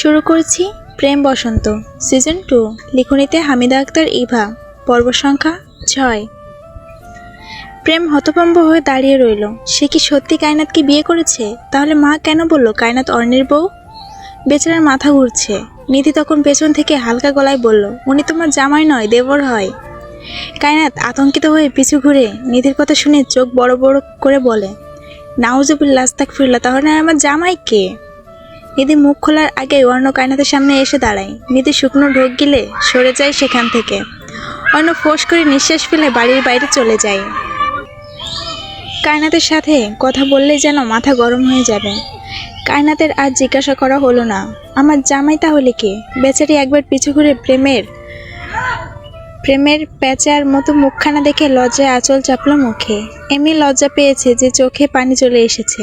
শুরু করছি প্রেম বসন্ত season two লিখনিতে হামিদা আক্তার ইভা, পর্ব সংখ্যা ছয়। প্রেম হতভম্ব হয়ে দাঁড়িয়ে রইল। সে কি সত্যি কায়নাতকে বিয়ে করেছে? তাহলে মা কেন বলল কায়নাত অর্ণের বউ? বেচারার মাথা ঘুরছে। নিধি তখন পেছন থেকে হালকা গলায় বলল, উনি তোমার জামাই নয়, দেবর হয়। কায়নাত আতঙ্কিত হয়ে পিছু ঘুরে নিধির কথা শুনে চোখ বড় বড় করে বলে নাউজুবিল্লা আস্তাক ফিরলা তাহলে আমার জামাই কে? নিধি মুখ খোলার আগে অর্ণ কায়নাতের সামনে এসে দাঁড়ায়। নিধি শুকনো ঢোক গিলে সরে যায় সেখান থেকে। অর্ণ ফোঁস করে নিঃশ্বাস ফেলে বাড়ির বাইরে চলে যায়। কায়নাতের সাথে কথা বললেই যেন মাথা গরম হয়ে যাবে। কায়নাতের আর জিজ্ঞাসা করা হলো না। আমার জামাই তাহলে কে? বেচারি একবার পিছু ঘুরে প্রেমের প্রেমের প্যাঁচার মতো মুখখানা দেখে লজ্জায় আঁচল চাপলো মুখে। এমনি লজ্জা পেয়েছে যে চোখে পানি চলে এসেছে।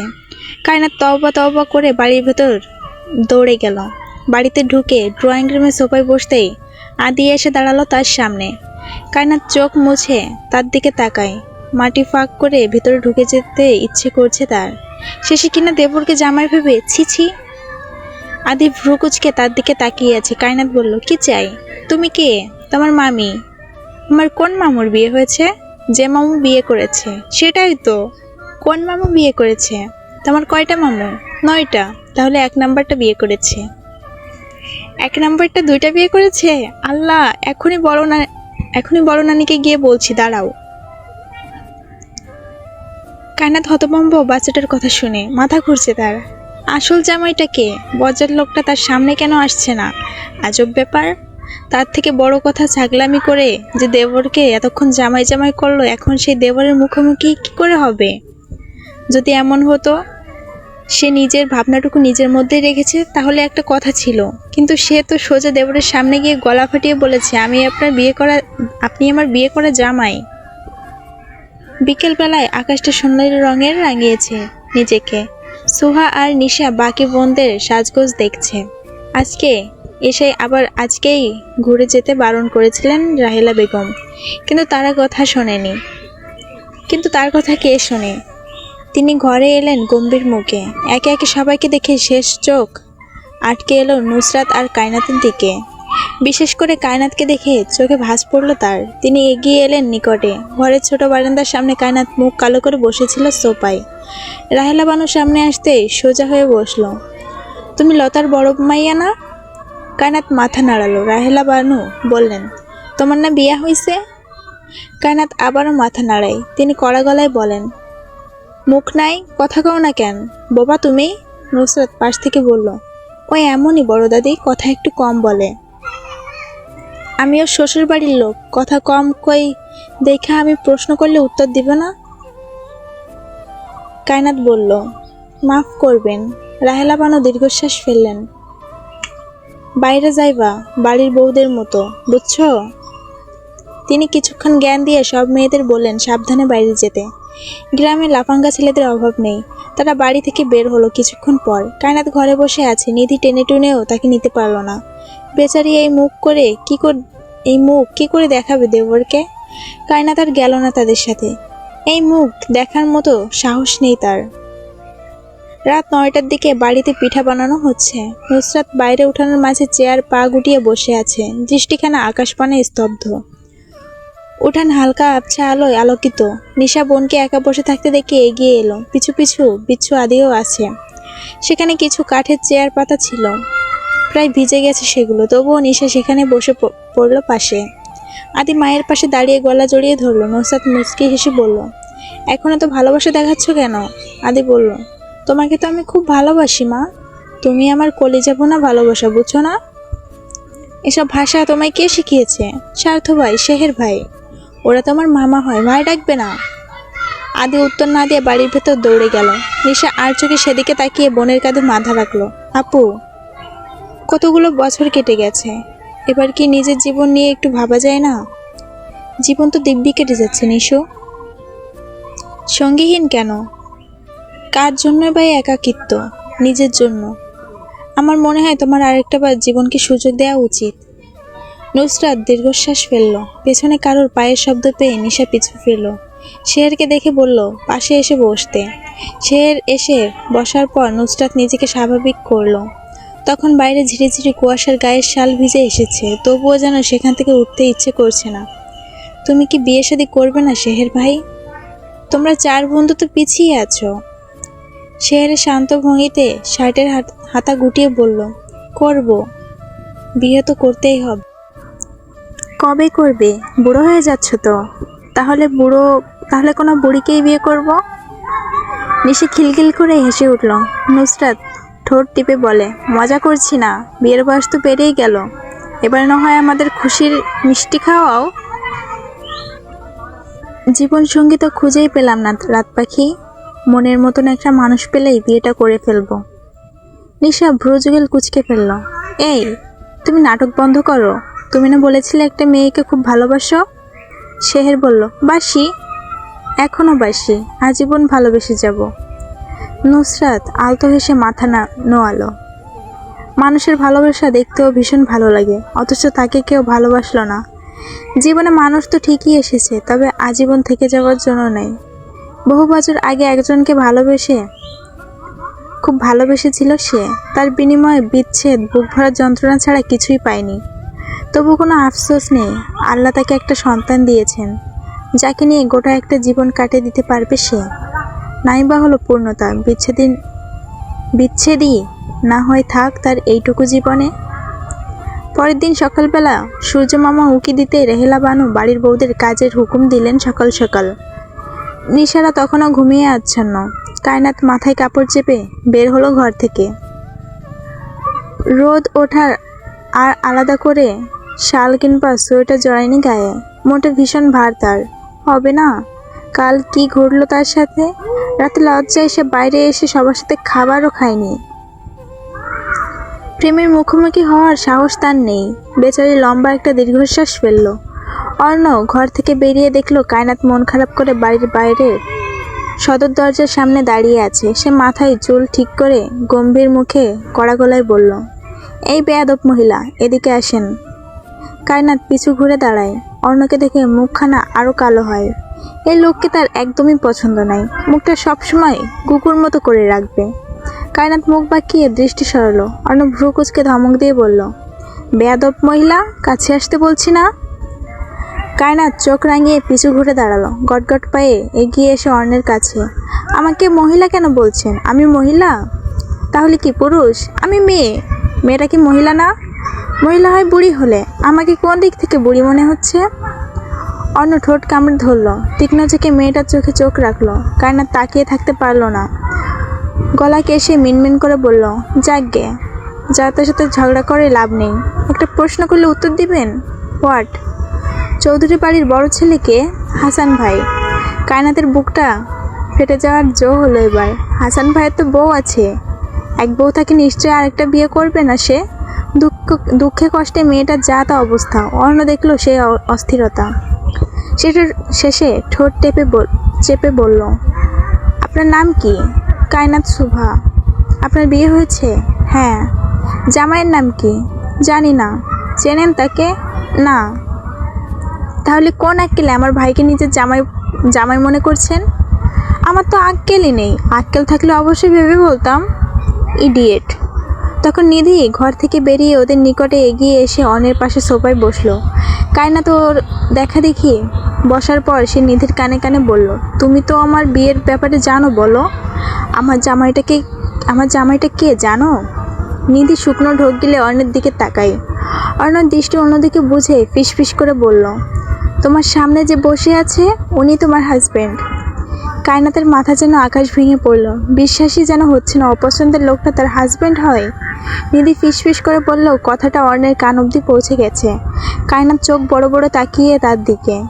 কায়নাত তওবা তওবা করে বাড়ির ভেতর দৌড়ে গেল। বাড়িতে ঢুকে ড্রয়িং রুমে সোফায় বসতেই আদি এসে দাঁড়াল তার সামনে। কায়নাত চোখ মুছে তার দিকে তাকায়। মাটি ফাঁক করে ভেতরে ঢুকে যেতে ইচ্ছে করছে তার। শেষে কিনা দেবরকে জামাই ভেবে, ছি ছি। আদি ভ্রুকুচকে তার দিকে তাকিয়ে আছে। কায়নাত বলল, কি চাই? তুমি কে? তোমার মামি। আমার কোন মামুর বিয়ে হয়েছে? যে মামু বিয়ে করেছে। সেটাই তো। কোন মামু বিয়ে করেছে? তোমার কয়টা মামু? নয়টা। তাহলে এক নাম্বারটা বিয়ে করেছে। এক নাম্বারটা দুইটা বিয়ে করেছে? আল্লাহ, এখনই বড় না, এখনই বড় নানিকে গিয়ে বলছি, দাঁড়াও। কায়নাত হতভম্ব বাচ্চাটার কথা শুনে মাথা ঘুরছে তার। আসল জামাইটা কে? বজ্জার লোকটা তার সামনে কেন আসছে না? আজব ব্যাপার। তার থেকে বড় কথা ছাগলামি করে যে দেবরকে এতক্ষণ জামাই জামাই করল, এখন সেই দেবরের মুখোমুখি কি করে হবে? যদি এমন হতো সে নিজের ভাবনাটুকু নিজের মধ্যেই রেখেছে, তাহলে একটা কথা ছিল। কিন্তু সে তো সোজা দেবরের সামনে গিয়ে গলা ফাটিয়ে বলেছে, আমি আপনার বিয়ে করা, আপনি আমার বিয়ে করা জামাই। বিকেলবেলায় আকাশটা সোনালি রঙের রাঙিয়েছে নিজেকে। সুহা আর নিশা বাকি বোনদের সাজগোজ দেখছে। আজকে এসে আবার আজকেই ঘুরে যেতে বারণ করেছিলেন রাহেলা বেগম। কিন্তু তারা কথা শোনেনি। কিন্তু তার কথা কে শোনে? তিনি ঘরে এলেন গম্ভীর মুখে। একে একে সবাইকে দেখে শেষ চোখ আটকে এলো নুসরাত আর কায়নাতের দিকে। বিশেষ করে কায়নাতকে দেখে চোখে ভাঁজ পড়ল তার। তিনি এগিয়ে এলেন নিকটে। ঘরের ছোট বারান্দার সামনে কায়নাত মুখ কালো করে বসেছিল সোপায় রাহেলা বানু সামনে আসতে সোজা হয়ে বসল। তুমি লতার বড় মাইয়া না? কায়নাত মাথা নাড়ালো। রাহেলা বানু বললেন, তোমার না বিয়া হয়েছে কায়নাত আবারও মাথা নাড়ায়। তিনি কড়া গলায় বলেন মুখ নাই, কথা কও না কেন? বাবা তুমি? নুসরাত পাশ থেকে বলল, ও এমনই বড় দাদি, কথা একটু কম বলে। আমিও শ্বশুর বাড়ির লোক, কথা কম কই, দেখে আমি প্রশ্ন করলে উত্তর দিব না? কায়নাত বলল, মাফ করবেন রাহেলা বানো দীর্ঘশ্বাস ফেললেন। বাইরে যাইবা, বাড়ির বউদের মতো, বুঝছ? তিনি কিছুক্ষণ জ্ঞান দিয়ে সব মেয়েদের বললেন, সাবধানে বাইরে যেতে। গ্রামে লাফাঙ্গা ছেলেদের অভাব নেই। তারা বাড়ি থেকে বের হলো কিছুক্ষণ পর। কায়নাত ঘরে বসে আছে। নিধি টেনে টুনেও তাকে নিতে পারল না। বেচারি এই মুখ করে কি কর এই মুখ কি করে দেখাবে দেবরকে? কায়নাত আর গেল না তাদের সাথে। এই মুখ দেখার মতো সাহস নেই তার। রাত নয়টার দিকে বাড়িতে পিঠা বানানো হচ্ছে। নুসরাত বাইরে উঠানোর মাঝে চেয়ার পা গুটিয়ে বসে আছে। দৃষ্টিখানা আকাশপানে স্তব্ধ। উঠান হালকা আবছা আলোয় আলোকিত। নিশা বোনকে একা বসে থাকতে দেখে এগিয়ে এলো। পিছু পিছু বিচ্ছু আদিও আছে। সেখানে কিছু কাঠের চেয়ার পাতা ছিল। প্রায় ভিজে গেছে সেগুলো। তবুও নিশা সেখানে বসে পড়ল পাশে। আদি মায়ের পাশে দাঁড়িয়ে গলা জড়িয়ে ধরলো। নসাদ মুচকি হেসে বলল, এখনও তো ভালোবাসা দেখাচ্ছ কেন? আদি বলল, তোমাকে তো আমি খুব ভালোবাসি, মা। তুমি আমার কলিজা বোনা ভালোবাসা, বুঝছ না? এসব ভাষা তোমায় কে শিখিয়েছে? স্বার্থ ভাই, শেহের ভাই। ওরা তোমার মামা হয় ভাই ডাকবে না। আদি উত্তর না দিয়ে বাড়ির ভেতর দৌড়ে গেল। নিশা আর চোখে সেদিকে তাকিয়ে বোনের কাঁধে মাথা রাখল। আপু, কতগুলো বছর কেটে গেছে। এবার কি নিজের জীবন নিয়ে একটু ভাবা যায় না? জীবন তো দিব্যি কেটে যাচ্ছে, নিশু। সঙ্গীহীন কেন? কার জন্য বা একাকিত্ব? নিজের জন্য। আমার মনে হয় তোমার আরেকটা বার জীবনকে সুযোগ দেওয়া উচিত। নুসরাত দীর্ঘশ্বাস ফেলল। পেছনে কারোর পায়ের শব্দ পেয়ে নিশা পিছু ফিরল। শেরকে দেখে বলল, পাশে এসে বসতে। শের এসে বসার পর নুসরাত নিজেকে স্বাভাবিক করল। তখন বাইরে ঝিরিঝিরি কুয়াশার গায়ের শাল ভিজে এসেছে, তবুও যেন সেখান থেকে উঠতে ইচ্ছে করছে না। তুমি কি বিয়ে শাদী করবে না, শেহের ভাই? তোমরা চার বন্ধু তো পিছিয়ে আছো। শেহের শান্ত ভঙ্গিতে শার্টের হাত- হাতা গুটিয়ে বলল, করব। বিয়ে তো করতেই হবে। কবে করবে? বুড়ো হয়ে যাচ্ছ তো। তাহলে বুড়ো, তাহলে কোনো বুড়িকেই বিয়ে করব? নিশি খিলখিল করে হেসে উঠল। নুসরাত ঠোঁট টিপে বলে, মজা করছি না, বিয়ের বয়স তো পেরিয়ে গেল। এবার না হয় আমাদের খুশির মিষ্টি খাওয়াও? জীবন সঙ্গী তো খুঁজেই পেলাম না রাত পাখি। মনের মতন একটা মানুষ পেলেই বিয়েটা করে ফেলব। নিশা ভ্রুযুগেল কুচকে ফেলল, এই, তুমি নাটক বন্ধ করো। তুমি না বলেছিলে একটা মেয়েকে খুব ভালোবাসো? শেহের বলল, বাসি? এখনও বাসি, আজীবন ভালোবেসে যাব। নুসরাত আলতো হেসে মাথা না নোয়ালো। মানুষের ভালোবাসা দেখতেও ভীষণ ভালো লাগে, অথচ তাকে কেউ ভালোবাসলো না। জীবনে মানুষ তো ঠিকই এসেছে, তবে আজীবন থেকে যাওয়ার জন্য নেই। বহু বছর আগে একজনকে ভালোবেসে খুব ভালোবেসেছিল সে। তার বিনিময়ে বিচ্ছেদ, বুক ভরার যন্ত্রণা ছাড়া কিছুই পায়নি। তবু কোনো আফসোস নেই, আল্লাহ তাকে একটা সন্তান দিয়েছেন, যাকে নিয়ে গোটা একটা জীবন কাটিয়ে দিতে পারবে সে। নাই বা হলো পূর্ণতা বিচ্ছেদিন বিচ্ছেদই না হয় থাক তার এইটুকু জীবনে। পরের দিন সকালবেলা সূর্য মামা উকি দিতে রেহেলা বানু বাড়ির বউদের কাজের হুকুম দিলেন সকাল সকাল। নিশারা তখনও ঘুমিয়ে আচ্ছন্ন, কায়নাত মাথায় কাপড় চেপে বের হলো ঘর থেকে। রোদ ওঠার আর আলাদা করে শাল কিংবা সোয়েটার জড়ায়নি গায়ে। মোটে ভীষণ ভার তার। হবে না? কাল কি ঘটলো তার সাথে? রাতে লজ্জায় সে বাইরে এসে সবার সাথে খাবারও খায়নি। প্রেমের মুখোমুখি হওয়ার সাহস তার নেই। বেচারি লম্বা একটা দীর্ঘশ্বাস ফেলল। অর্ণ ঘর থেকে বেরিয়ে দেখল কায়নাত মন খারাপ করে বাড়ির বাইরে সদর দরজার সামনে দাঁড়িয়ে আছে। সে মাথায় চুল ঠিক করে গম্ভীর মুখে কড়া গলায় বলল, এই বেয়াদব মহিলা, এদিকে আসেন। কায়নাত পিছু ঘুরে দাঁড়ায়। অর্ণকে দেখে মুখখানা আরও কালো হয়। এই লোককে তার একদমই পছন্দ নাই। মুখটা সবসময় কুকুর মতো করে রাখবে। কায়নাত মুখ বাঁকিয়ে দৃষ্টি সরালো। অর্ণ ভ্রু কুচকে ধমক দিয়ে বলল, বেয়াদব মহিলা, কাছে আসতে বলছি না? কায়নাত চোখ রাঙিয়ে পিছু ঘুরে দাঁড়াল। গটগট পায়ে এগিয়ে এসে অর্ণের কাছে, আমাকে মহিলা কেন বলছেন? আমি মহিলা? তাহলে কি পুরুষ? আমি মেয়ে। মেয়েটা কি মহিলা না? মহিলা হয় বুড়ি হলে আমাকে কোন দিক থেকে বুড়ি মনে হচ্ছে? অন্য ঠোঁট কামড়ে ধরল, তীক্ষ্ণ চোখে মেয়েটার চোখে চোখ রাখল কায়নাত তাকিয়ে থাকতে পারল না। গলা কেসে মিনমিন করে বলল যাকগে যাতে সাথে ঝগড়া করে লাভ নেই। একটা প্রশ্ন করলে উত্তর দিবেন? হোয়াট চৌধুরী বাড়ির বড় ছেলেকে, হাসান ভাই। কায়নাতের বুকটা ফেটে যাওয়ার জো হলো এবার। হাসান ভাইয়ের তো বউ আছে। এক বউ তাকে নিশ্চয়ই আরেকটা বিয়ে করবে না সে? দুঃখ, দুঃখে কষ্টে মেয়েটার যা তা অবস্থা অন্য দেখল সেই অস্থিরতা। সেটার শেষে ঠোঁট টেপে চেপে বলল, আপনার নাম কি? কায়নাত শুভা আপনার বিয়ে হয়েছে? হ্যাঁ। জামাইয়ের নাম কি? জানি না। চেনেন তাকে? না। তাহলে কোন আক্কেলে আমার ভাইকে নিজের জামাই জামাই মনে করছেন? আমার তো আক্কেলই নেই। আক্কেল থাকলে অবশ্যই ভেবে বলতাম। ইডিয়েট। তখন নিধি ঘর থেকে বেরিয়ে ওদের নিকটে এগিয়ে এসে অনের পাশে সোফায় বসল। কায়না তো ওর দেখা দেখি? বসার পর সে নিধির কানে কানে বলল, তুমি তো আমার বিয়ের ব্যাপারে জানো বলো? আমার জামাইটাকে আমার জামাইটা কে জানো? নিধি শুকনো ঢোক গিলে অর্ণের দিকে তাকাই অর্ণর দৃষ্টি অন্যদিকে বুঝে ফিসফিস করে বলল, তোমার সামনে যে বসে আছে, উনি তোমার হাজব্যান্ড কায়নাতের মাথা যেন আকাশ ভেঙে পড়ল। বিশ্বাসই যেন হচ্ছে না, অপছন্দের লোকটা তার হাজব্যান্ড হয়। নিধি ফিসফিস করে বললেও কথাটা অর্ণের কান অবধি পৌঁছে গেছে। কায়নাত চোখ বড় বড় তাকিয়ে তার দিকে।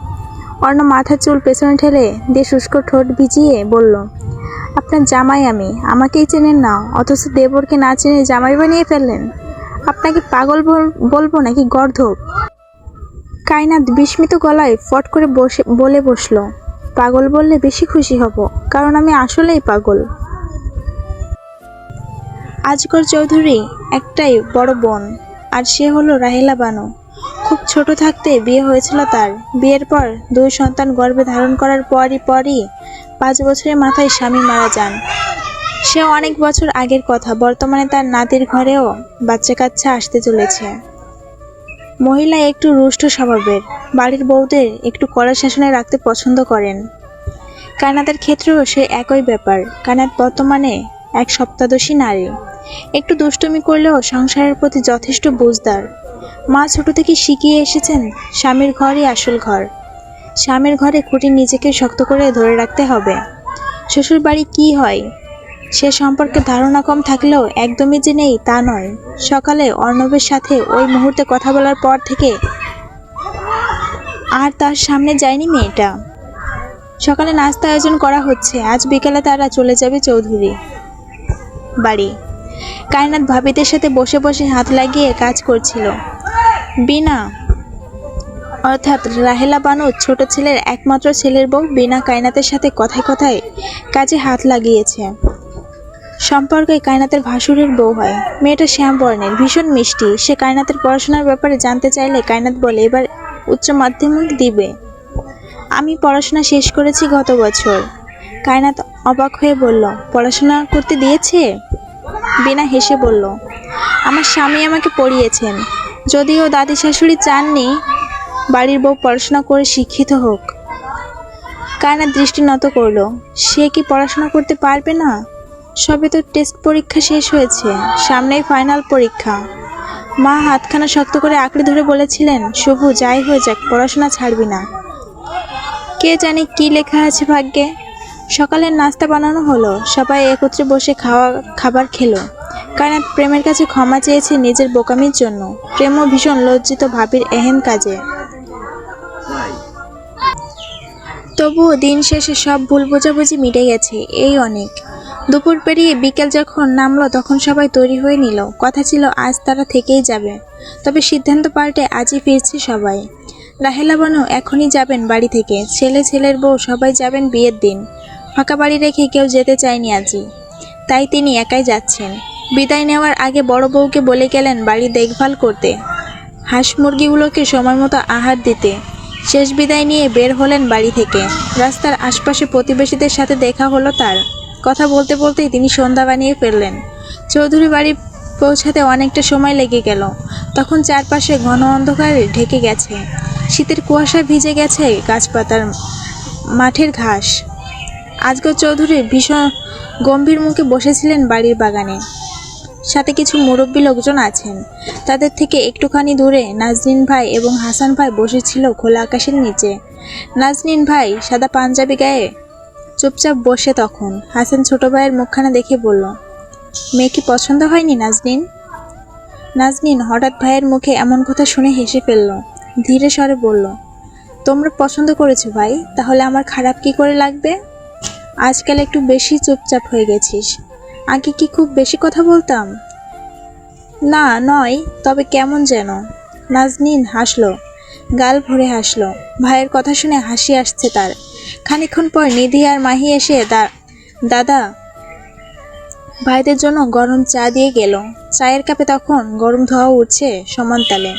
অর্ণ মাথার চুল পেছনে ঠেলে দিয়ে শুষ্ক ঠোঁট ভিজিয়ে বলল, আপনার জামাই আমি, আমাকেই চেনেন না, অথচ দেবরকে না চেনে জামাই বানিয়ে ফেললেন। আপনাকে পাগল বল- বলব নাকি গর্ধব? কায়নাত বিস্মিত গলায় ফট করে বসে, বলে বসল, পাগল বললে বেশি খুশি হব, কারণ আমি আসলেই পাগল। আজগর চৌধুরী একটাই বড় বোন, আর সে হলো রাহেলা বানু। খুব ছোট থাকতে বিয়ে হয়েছিল তার। বিয়ের পর দুই সন্তান গর্ভে ধারণ করার পরই পরই পাঁচ বছরের মাথায় স্বামী মারা যান। সে অনেক বছর আগের কথা, বর্তমানে তার নাতির ঘরেও বাচ্চা কাচ্চা আসতে চলেছে। মহিলা একটু রুষ্ট স্বভাবের, বাড়ির বউদের একটু কড়া শাসনে রাখতে পছন্দ করেন। কানাতের ক্ষেত্রেও সে একই ব্যাপার। কানাত বর্তমানে এক সপ্তাদশী নারী। একটু দুষ্টুমি করলেও সংসারের প্রতি যথেষ্ট বুঝদার। মা ছোট থেকে শিখিয়ে এসেছেন স্বামীর ঘরই আসল ঘর। স্বামীর ঘরে খুঁটি নিজেকে শক্ত করে ধরে রাখতে হবে। শ্বশুর বাড়ি কী হয়? সে সম্পর্কে ধারণা কম থাকলেও একদমই যে নেই তা নয়। সকালে অর্ণবের সাথে ওই মুহূর্তে কথা বলার পর থেকে আর তার সামনে যায়নি মেয়েটা। সকালে নাস্তা আয়োজন করা হচ্ছে। আজ বিকেলে তারা চলে যাবে চৌধুরী বাড়ি। কায়নাত ভাবিদের সাথে বসে বসে হাত লাগিয়ে কাজ করছিল। বিনা, অর্থাৎ রাহেলা বানু ছোট ছেলের একমাত্র ছেলের বউ বিনা কায়নাতের সাথে কথায় কথায় কাজে হাত লাগিয়েছে। সম্পর্কে কায়নাতের ভাসুরের বউ হয়। মেয়েটা শ্যাম বর্ণের, ভীষণ মিষ্টি। সে কায়নাতের পড়াশোনার ব্যাপারে জানতে চাইলে কায়নাত বলে, এবার উচ্চ মাধ্যমিক দিবে। আমি পড়াশোনা শেষ করেছি গত বছর। কায়নাত অবাক হয়ে বলল, পড়াশোনা করতে দিয়েছে? বিনা হেসে বলল, আমার স্বামী আমাকে পড়িয়েছেন। যদিও দাদি শাশুড়ি চাননি, বাড়ির বউ পড়াশোনা করে শিক্ষিত হোক। কায়নাত দৃষ্টি নত করল, সে কি পড়াশোনা করতে পারবে না? সবে তো টেস্ট পরীক্ষা শেষ হয়েছে, সামনেই ফাইনাল পরীক্ষা। মা হাতখানা শক্ত করে আঁকড়ে ধরে বলেছিলেন শুভু যাই হয়ে যাক, পড়াশোনা ছাড়বি না। কে জানে কি লেখা আছে ভাগ্যে? সকালের নাস্তা বানানো হলো। সবাই একত্রে বসে খাওয়া, খাবার খেলো। কারণ প্রেমের কাছে ক্ষমা চেয়েছে নিজের বোকামির জন্য। প্রেমও ভীষণ লজ্জিত ভাবির এহেন কাজে। তবুও দিন শেষে সব ভুল বোঝাবুঝি মিটে গেছে, এই অনেক। দুপুর পেরিয়ে বিকেল যখন নামলো, তখন সবাই তৈরি হয়ে নিল। কথা ছিল, আজ তারা থেকেই যাবে। তবে সিদ্ধান্ত পাল্টে আজই ফিরছে সবাই। রাহেলা বানু, এখনই যাবেন বাড়ি থেকে। ছেলে, ছেলের বউ, সবাই যাবেন বিয়ের দিন। ফাঁকা বাড়ি রেখে কেউ যেতে চায়নি আজি। তাই তিনি একাই যাচ্ছেন। বিদায় নেওয়ার আগে বড় বউকে বলে গেলেন বাড়ি দেখভাল করতে। হাঁস মুরগিগুলোকে সময় মতো আহার দিতে। শেষ বিদায় নিয়ে বের হলেন বাড়ি থেকে। রাস্তার আশপাশে প্রতিবেশীদের সাথে দেখা হলো তার। কথা বলতে বলতেই তিনি সন্ধ্যা বানিয়ে ফেললেন। চৌধুরী বাড়ি পৌঁছাতে অনেকটা সময় লেগে গেল। তখন চারপাশে ঘন অন্ধকারে ঢেকে গেছে। শীতের কুয়াশা ভিজে গেছে গাছপাতার মাঠের ঘাস। আজগর চৌধুরী ভীষণ গম্ভীর মুখে বসেছিলেন বাড়ির বাগানে। সাথে কিছু মুরব্বী লোকজন আছেন। তাদের থেকে একটুখানি দূরে নাজনীন ভাই এবং হাসান ভাই বসেছিল খোলা আকাশের নিচে। নাজনীন ভাই সাদা পাঞ্জাবি গায়ে চুপচাপ বসে তখন। হাসান ছোট ভাইয়ের মুখখানা দেখে বলল, মেয়ে কি পছন্দ হয়নি নাজনীন? নাজনীন হঠাৎ ভাইয়ের মুখে এমন কথা শুনে হেসে ফেলল, ধীরে স্বরে বলল, তোমরা পছন্দ করেছ ভাই, তাহলে আমার খারাপ কি করে লাগবে? আজকাল একটু বেশি চুপচাপ হয়ে গেছিস। আগে কি খুব বেশি কথা বলতাম? না, নয়, তবে কেমন যেন। নাজনিন হাসলো, গাল ভরে হাসলো। ভাইয়ের কথা শুনে হাসি আসছে তার। খানিকক্ষণ পর নিধি আর মাহি এসে দাদা, ভাইদের জন্য গরম চা দিয়ে গেল। চায়ের কাপে তখন গরম ধোয়া উঠছে সমান তালে।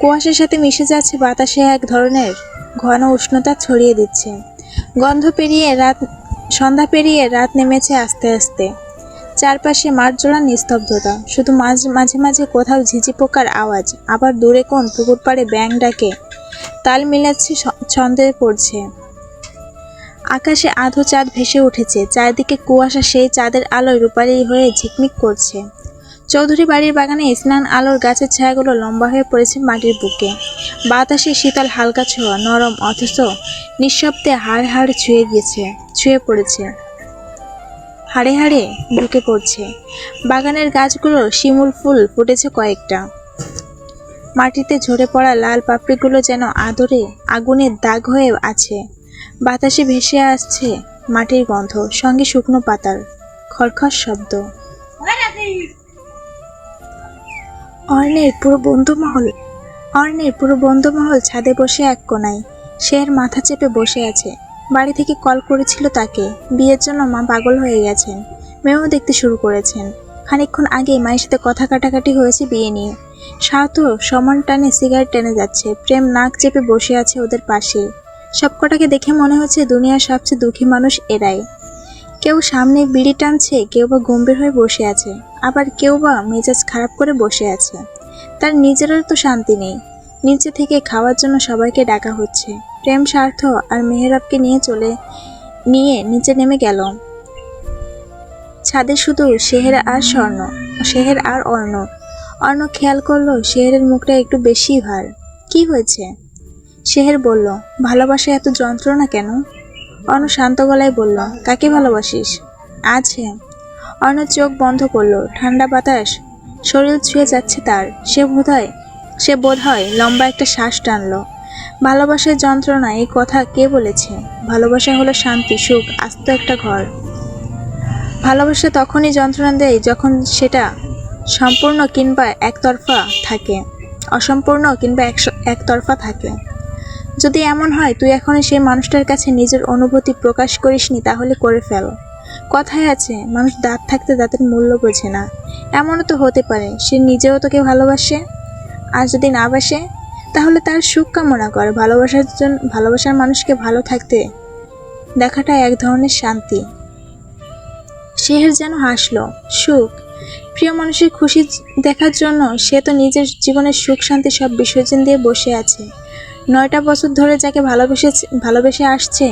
কুয়াশার সাথে মিশে যাচ্ছে বাতাসে এক ধরনের ঘন উষ্ণতা ছড়িয়ে দিচ্ছে। গন্ধ পেরিয়ে রাত সন্ধ্যা পেরিয়ে রাত নেমেছে আস্তে আস্তে। চারপাশে মাঠ জোড়া নিস্তব্ধতা, শুধু মাঝে মাঝে মাঝে কোথাও ঝিঝি পোকার আওয়াজ, আবার দূরে কোন পুকুর পাড়ে ব্যাং ডাকে, তাল মিলাচ্ছে ছন্দে পড়ছে। আকাশে আধো চাঁদ ভেসে উঠেছে, চারিদিকে কুয়াশা সেই চাঁদের আলোয় রূপালি হয়ে ঝিকমিক করছে। চৌধুরী বাড়ির বাগানে স্নান আলোর গাছের ছায়াগুলো লম্বা হয়ে পড়েছে মাটির বুকে। বাতাসে শীতল হালকা ছোঁয়া, নরম অথচ নিঃশব্দে হাড় হাড় ছুঁয়ে গেছে ছুঁয়ে পড়েছে। হাড়ে হাড়ে ঢুকে পড়ছে। বাগানের গাছগুলো শিমুল ফুল ফুটেছে কয়েকটা। মাটিতে ঝরে পড়া লাল পাপড়িগুলো যেন আদরে আগুনের দাগ হয়ে আছে। বাতাসে ভেসে আসছে মাটির গন্ধ, সঙ্গে শুকনো পাতার খরখর শব্দ। অর্ণের পুরো বন্ধুমহল, অর্ণের পুরো বন্ধুমহল ছাদে বসে এক কোনায়। সে এর মাথা চেপে বসে আছে। বাড়ি থেকে কল করেছিল তাকে। বিয়ের জন্য মা পাগল হয়ে গেছেন। মেয়েও দেখতে শুরু করেছেন। খানিকক্ষণ আগেই মায়ের সাথে কথা কাটাকাটি হয়েছে বিয়ে নিয়ে। সাথ সমান টানে সিগারেট টেনে যাচ্ছে। প্রেম নাক চেপে বসে আছে ওদের পাশে। সবকটাকে দেখে মনে হচ্ছে দুনিয়ার সবচেয়ে দুঃখী মানুষ এরাই। কেউ সামনে বিড়ি টানছে, কেউ বা গম্ভীর হয়ে বসে আছে। আবার কেউ বা মেজাজ খারাপ করে বসে আছে। তার নিজেরও তো শান্তি নেই। নিচে থেকে খাওয়ার জন্য সবাইকে ডাকা হচ্ছে। প্রেম, স্বার্থ আর মেহরাবকে নিয়ে চলে, নিয়ে নিচে নেমে গেল। ছাদে শুধু শেহের আর স্বর্ণ, শেহের আর অর্ণ। অর্ণ খেয়াল করল শেহেরের মুখটা একটু বেশি ভার। কি হয়েছে? শেহের বলল, ভালোবাসা এত যন্ত্রণা কেন? অর্ণ শান্ত গলায় বলল, কাকে ভালোবাসিস? আছে অর্ণ চোখ বন্ধ করল, ঠান্ডা বাতাস। শরীর ছুঁয়ে যাচ্ছে তার। সে বোধহয় সে বোধ হয় লম্বা একটা শ্বাস টানলো। ভালোবাসার যন্ত্রণা, এই কথা কে বলেছে? ভালোবাসা হলো শান্তি, সুখ, আস্ত একটা ঘর। ভালোবাসা তখনই যন্ত্রণা দেয় যখন সেটা সম্পূর্ণ কিংবা একতরফা থাকে। অসম্পূর্ণ কিংবা একতরফা থাকে। যদি এমন হয়, তুই এখনও সেই মানুষটার কাছে নিজের অনুভূতি প্রকাশ করিসনি, তাহলে করে ফেল। কথায় আছে, মানুষ দাঁত থাকতে দাঁতের মূল্য বোঝে না। এমনও তো হতে পারে, সে নিজেও তোকে ভালোবাসে। আর যদি না বাসে, তাহলে তার সুখ কামনা কর, ভালোবাসার জন্য ভালোবাসার মানুষকে ভালো থাকতে। দেখাটা এক ধরনের শান্তি। শেহের যেন হাসলো, সুখ। প্রিয় মানুষের খুশি দেখার জন্য সে তো নিজের জীবনের সুখ শান্তি সব বিসর্জন দিয়ে বসে আছে। নয়টা বছর ধরে যাকে ভালোবেসে ভালোবেসে আসছে,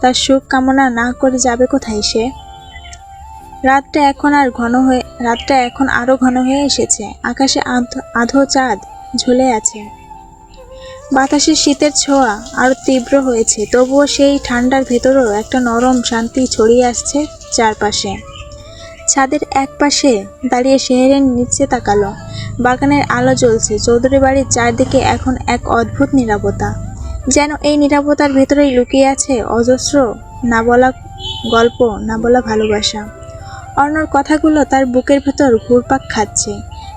তার সুখ কামনা না করে যাবে কোথায় সে? রাতটা এখন আর ঘন হয়ে রাতটা এখন আরও ঘন হয়ে এসেছে। আকাশে আধ- চাঁদ ঝুলে আছে। বাতাসে শীতের ছোঁয়া আরও তীব্র হয়েছে। তবুও সেই ঠান্ডার ভেতরেও একটা নরম শান্তি ছড়িয়ে আসছে চারপাশে। ছাদের এক পাশে দাঁড়িয়ে শেহরের নিচে তাকালো। বাগানের আলো জ্বলছে। চৌধুরী বাড়ির চারদিকে এখন এক অদ্ভুত নিরাপত্তা। যেন এই নিরাপত্তার ভেতরেই লুকিয়ে আছে অজস্র না বলা গল্প, না বলা ভালোবাসা। অর্ণর কথাগুলো তার বুকের ভেতর ঘুরপাক খাচ্ছে।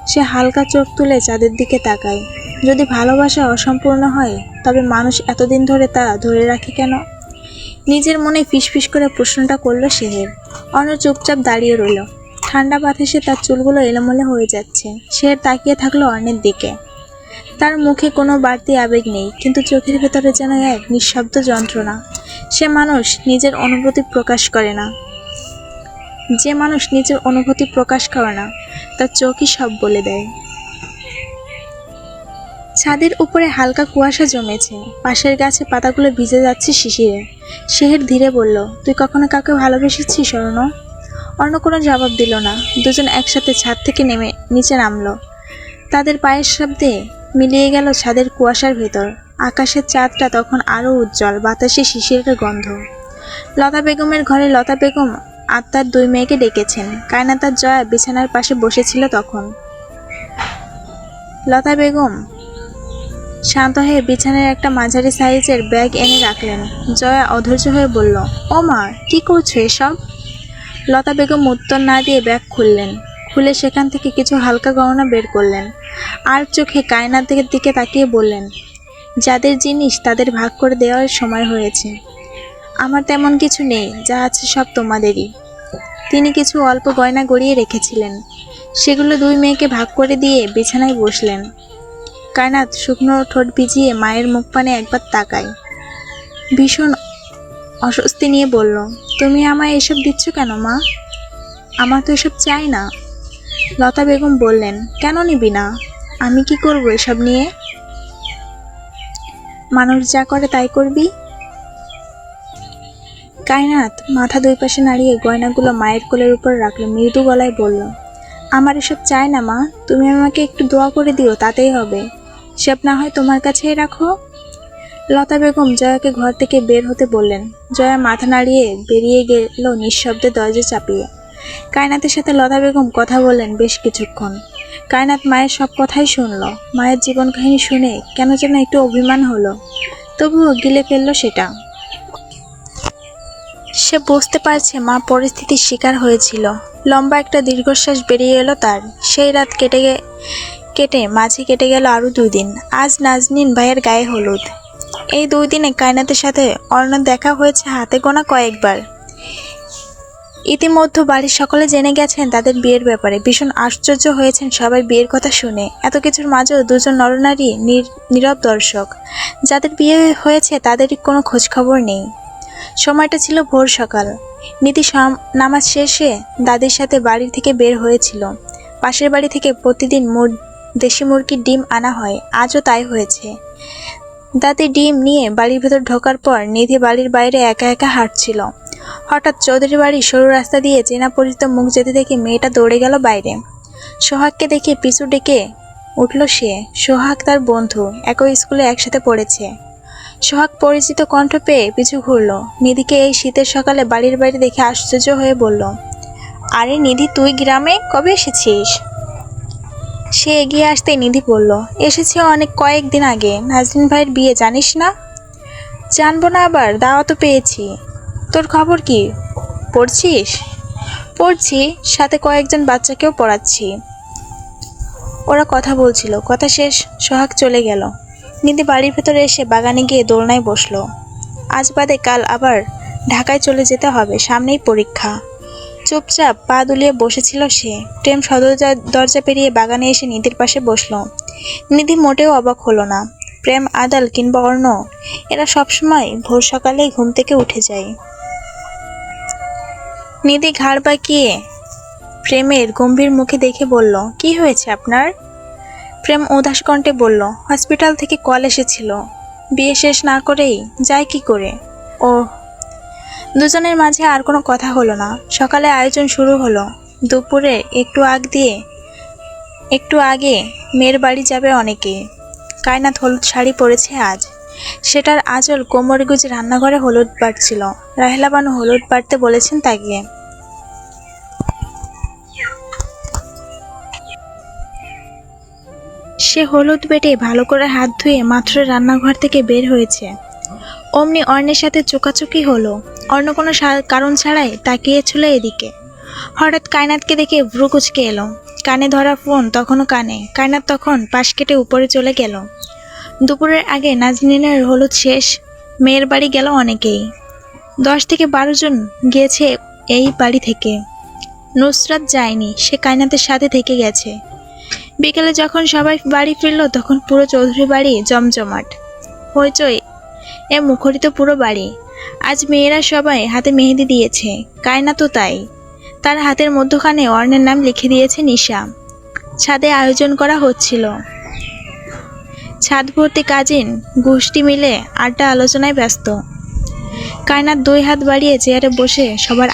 সে হালকা চোখ তুলে চাঁদের দিকে তাকায়। যদি ভালোবাসা অসম্পূর্ণ হয়, তবে মানুষ এতদিন ধরে তা ধরে রাখে কেন? নিজের মনে ফিসফিস করে প্রশ্নটা করল শেহের। অর্ণ চুপচাপ দাঁড়িয়ে রইল। ঠান্ডা বাতাসে তার চুলগুলো এলোমেলো হয়ে যাচ্ছে। শের তাকিয়ে থাকল অর্ণের দিকে। তার মুখে কোনো বাড়তি আবেগ নেই, কিন্তু চোখের ভেতরে যেন এক নিঃশব্দ যন্ত্রণা। সে মানুষ নিজের অনুভূতি প্রকাশ করে না। যে মানুষ নিজের অনুভূতি প্রকাশ করে না তার চোখই সব বলে দেয়। ছাদের উপরে হালকা কুয়াশা জমেছে, পাশের গাছে পাতাগুলো ভিজে যাচ্ছে শিশিরে। শেহের ধীরে বলল, তুই কখনো কাউকে ভালোবেসেছিস স্বর্ণ অন্য কোনো জবাব দিল না, দুজন একসাথে ছাদ থেকে নেমে নিচে নামলো। তাদের পায়ের শব্দে মিলিয়ে গেল ছাদের কুয়াশার ভেতর। আকাশের চাঁদটা তখন আরও উজ্জ্বল, বাতাসে শিশিরের গন্ধ। লতা বেগমের ঘরে লতা বেগম আত্মার দুই মেয়েকে ডেকেছেন। কায়নাতার জয়া বিছানার পাশে বসেছিল তখন। লতা বেগম, শান্ত হয়ে বিছানার একটা মাঝারি সাইজের ব্যাগ এনে রাখলেন। জয়া অধৈর্য হয়ে বলল, ও মা, কি করছ এসব? লতা বেগম উত্তর না দিয়ে ব্যাগ খুললেন। খুলে সেখান থেকে কিছু হালকা গহনা বের করলেন। আর চোখে কায়নার দিকের দিকে তাকিয়ে বললেন, যাদের জিনিস তাদের ভাগ করে দেওয়ার সময় হয়েছে। আমার তেমন কিছু নেই, যা আছে সব তোমাদেরই। তিনি কিছু অল্প গয়না গড়িয়ে রেখেছিলেন। সেগুলো দুই মেয়েকে ভাগ করে দিয়ে বিছানায় বসলেন। কায়নাত শুকনো ঠোঁট ভিজিয়ে মায়ের মুখ পানে একবার তাকায়। ভীষণ অস্বস্তি নিয়ে বলল, তুমি আমায় এসব দিচ্ছ কেন, মা? আমার তো এসব চাই না। লতা বেগম বললেন, কেন নিবি না? আমি কি করব এসব নিয়ে? মানুষ যা করে তাই করবি? কায়নাত মাথা দুই পাশে নাড়িয়ে গয়নাগুলো মায়ের কোলের উপর রাখল, মৃদু গলায় বলল, আমার এসব চাই না, মা। তুমি আমাকে একটু দোয়া করে দিও, তাতেই হবে। সব না হয় তোমার কাছেই রাখো। লতা বেগম জয়াকে ঘর থেকে বের হতে বললেন। জয়া মাথা নাড়িয়ে বেরিয়ে গেল নিঃশব্দে দরজা চাপিয়ে। কায়নাতের সাথে লতা বেগম কথা বললেন বেশ কিছুক্ষণ। কায়নাত মায়ের সব কথাই শুনল। মায়ের জীবন কাহিনী শুনে কেন যেন একটু অভিমান হলো। তবুও গিলে ফেলল সেটা। সে বুঝতে পারছে মা পরিস্থিতির শিকার হয়েছিল। লম্বা একটা দীর্ঘশ্বাস বেরিয়ে এলো তার। সেই রাত কেটে কেটে মাঝে কেটে গেল আরও দুই দিন। আজ নাজনিন ভাইয়ের গায়ে হলুদ। এই দুই দিনে কায়নাতের সাথে অর্ণব দেখা হয়েছে হাতে গোনা কয়েকবার। ইতিমধ্যে বাড়ির সকলে জেনে গেছেন তাদের বিয়ের ব্যাপারে। ভীষণ আশ্চর্য হয়েছেন সবাই বিয়ের কথা শুনে। এত কিছুর মাঝেও দুজন নরনারী নির- নীরব দর্শক। যাদের বিয়ে হয়েছে তাদের কোনো খোঁজখবর নেই। সময়টা ছিল ভোর সকাল। নীতি নামাজ শেষে দাদির সাথে বাড়ি থেকে বের হয়েছিল। পাশের বাড়ি থেকে প্রতিদিন মুর- দেশি মুরগির ডিম আনা হয়, আজও তাই হয়েছে। দাদি ডিম নিয়ে বাড়ির ভেতর ঢোকার পর নিধি বাড়ির বাইরে একা একা হাঁটছিল। হঠাৎ চৌধুরী বাড়ির সরু রাস্তা দিয়ে চেনা পরিচিত মুখ যেতে দেখে মেয়েটা দৌড়ে গেল বাইরে। সোহাগকে দেখে পিছু ডেকে উঠল সে। সোহাগ তার বন্ধু, একই স্কুলে একসাথে পড়েছে। সোহাগ পরিচিত কণ্ঠ পেয়ে পিছু ঘুরল। নিধিকে এই শীতের সকালে বাড়ির বাইরে দেখে আশ্চর্য হয়ে বলল, আরে নিধি, তুই গ্রামে কবে এসেছিস? সে এগিয়ে আসতেই নিধি বলল, এসেছে অনেক কয়েকদিন আগে। নাজরিন ভাইয়ের বিয়ে জানিস না? জানব না আবার, দাওয়া তো পেয়েছি। তোর খবর কি? পড়ছিস? পড়ছি, সাথে কয়েকজন বাচ্চাকেও পড়াচ্ছি। ওরা কথা বলছিল। কথা শেষ, সোহাগ চলে গেল। নিধি বাড়ির ভেতরে এসে বাগানে গিয়ে দোলনায় বসল। আজ বাদে কাল আবার ঢাকায় চলে যেতে হবে, সামনেই পরীক্ষা। চুপচাপ পা দুলিয়ে বসেছিল সে। প্রেম সদর দরজা পেরিয়ে বাগানে এসে নিধির পাশে বসল। নিধি মোটেও অবাক হলো না। প্রেম, আদাল কিংবা অর্ণ, এরা সবসময় ভোর সকালেই ঘুম থেকে উঠে যায়। নিধি ঘাড় বাঁকিয়ে প্রেমের গম্ভীর মুখে দেখে বলল, কি হয়েছে আপনার? প্রেম উদাস কণ্ঠে বলল, হসপিটাল থেকে কল এসেছিল। বিয়ে শেষ না করেই যায় কি করে? ও দুজনের মাঝে আর কোনো কথা হলো না। সকালে আয়োজন শুরু হলো। দুপুরে একটু আগ দিয়ে, একটু আগে মেয়ের বাড়ি যাবে অনেকে। কায়নাথ হলুদ শাড়ি পরেছে আজ। সেটার আঁচল কোমরে গুজে রান্নাঘরে হলুদ বাড়ছিল। রাহেলা বানু হলুদ বাড়তে বলেছেন তাকে। সে হলুদ বেটে ভালো করে হাত ধুয়ে মাত্র রান্নাঘর থেকে বের হয়েছে। অমনি অর্ণের সাথে চোকাচুকি হলো। অন্য কোনো কারণ ছাড়াই তাকিয়েছিল এদিকে। হঠাৎ কায়নাতকে দেখে ভ্রু কুচকে এলো। কানে ধরা ফোন, তখনও কানে। কায়নাত তখন পাশ কেটে উপরে চলে গেল। দুপুরের আগে নাজনিনের হলুদ শেষ, মেয়ের বাড়ি গেল অনেকেই। দশ থেকে বারো জন গিয়েছে এই বাড়ি থেকে। নুসরাত যায়নি, সে কায়নাতের সাথে থেকে গেছে। বিকেলে যখন সবাই বাড়ি ফিরল, তখন পুরো চৌধুরী বাড়ি জমজমাট। হইচই, এ মুখরিত পুরো বাড়ি। আজ মেয়েরা সবাই হাতে মেহেদি দিয়েছে, কায়না তো তাই। তার হাতের মধ্যখানে অর্ণের নাম লিখে দিয়েছে নিশা। ছাদে আয়োজন করা হচ্ছিল। ছাদ ভর্তি কাজিন, গোষ্ঠী মিলে আড্ডা আলোচনায় ব্যস্ত। কায়নার দুই হাত বাড়িয়ে চেয়ারে বসে সবার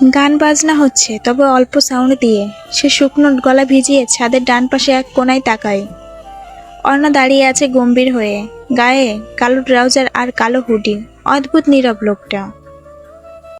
গান বাজনা হচ্ছে, তবে অল্প সাউন্ড দিয়ে। সে শুকনো গলা ভিজিয়ে ছাদের ডান পাশে এক কোনায় তাকায়। অর্ণা দাঁড়িয়ে আছে গম্ভীর হয়ে। গায়ে কালো ট্রাউজার আর কালো হুডি অদ্ভুত নীরব লোকটা।